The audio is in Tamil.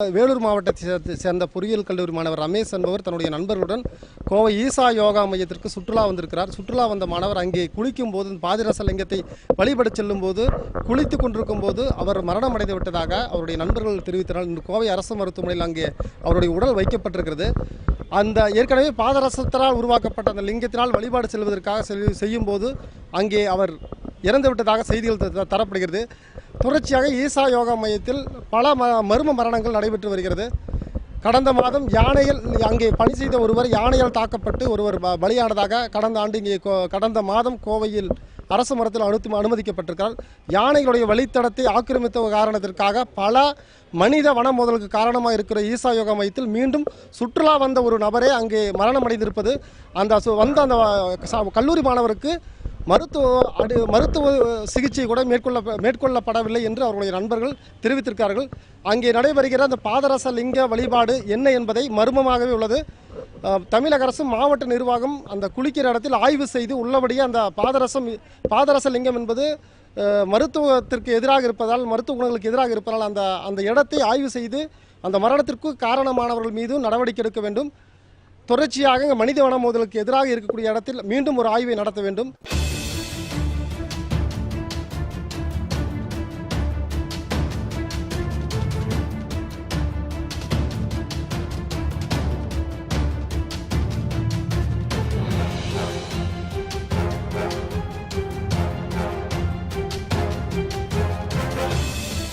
வேலூர் மாவட்டத்தை சேர்ந்த- சேர்ந்த பொறியியல் கல்லூரி மாணவர் ரமேஷ் என்பவர் தன்னுடைய நண்பர்களுடன் கோவை ஈசா யோகா மையத்திற்கு சுற்றுலா வந்திருக்கிறார். சுற்றுலா வந்த மாணவர் அங்கே குளிக்கும் போது பாதிரசலிங்கத்தை லிங்கத்தை செல்லும் போது குளித்து கொண்டிருக்கும் போது அவர் மரணம் அடைந்து விட்டதாக அவருடைய நண்பர்கள் தெரிவித்தனர். இன்று கோவை அரசு மருத்துவமனையில் அங்கே அவருடைய உடல் வைக்கப்பட்டிருக்கிறது. அந்த ஏற்கனவே பாதரசத்தினால் உருவாக்கப்பட்ட அந்த லிங்கத்தினால் வழிபாடு செல்வதற்காக செல் செய்யும் போது அங்கே அவர் இறந்து விட்டதாக செய்திகள் த- தரப்படுகிறது. தொடர்ச்சியாக ஈசா யோகா மையத்தில் பல ம மர்ம மரணங்கள் நடைபெற்று வருகிறது. கடந்த மாதம் யானையில் அங்கே பணி செய்த ஒருவர் யானையால் தாக்கப்பட்டு ஒருவர் ப- பலியானதாக கடந்த ஆண்டு இங்கே கோ- கடந்த மாதம் கோவையில் அரசு மரத்தில் அனுத்து அனுமதிக்கப்பட்டிருக்கிறார். யானைகளுடைய வழித்தடத்தை ஆக்கிரமித்த காரணத்திற்காக பல மனித வன மோதலுக்கு காரணமாக இருக்கிற ஈசா யோகா மையத்தில் மீண்டும் சுற்றுலா வந்த ஒரு நபரே அங்கே மரணமடைந்திருப்பது. அந்த சு- வந்த அந்த கல்லூரி மாணவருக்கு மருத்துவ அடு மருத்துவ சிகிச்சை கூட மேற்கொள்ள மேற்கொள்ளப்படவில்லை என்று அவருடைய நண்பர்கள் தெரிவித்திருக்கிறார்கள். அங்கே நடைபெறுகிற அந்த பாதரச லிங்க வழிபாடு என்ன என்பதை மர்மமாகவே உள்ளது. தமிழக அரசு மாவட்ட நிர்வாகம் அந்த குளிக்கிற இடத்தில் ஆய்வு செய்து உள்ளபடியே அந்த பாதரசம் பாதரச லிங்கம் என்பது மருத்துவத்திற்கு எதிராக இருப்பதால் மருத்துவ குணங்களுக்கு எதிராக இருப்பதால் அந்த அந்த இடத்தை ஆய்வு செய்து அந்த மரணத்திற்கு காரணமானவர்கள் மீதும் நடவடிக்கை எடுக்க வேண்டும். தொடர்ச்சியாக மனித வன மோதலுக்கு எதிராக இருக்கக்கூடிய இடத்தில் மீண்டும் ஒரு ஆய்வை நடத்த வேண்டும்.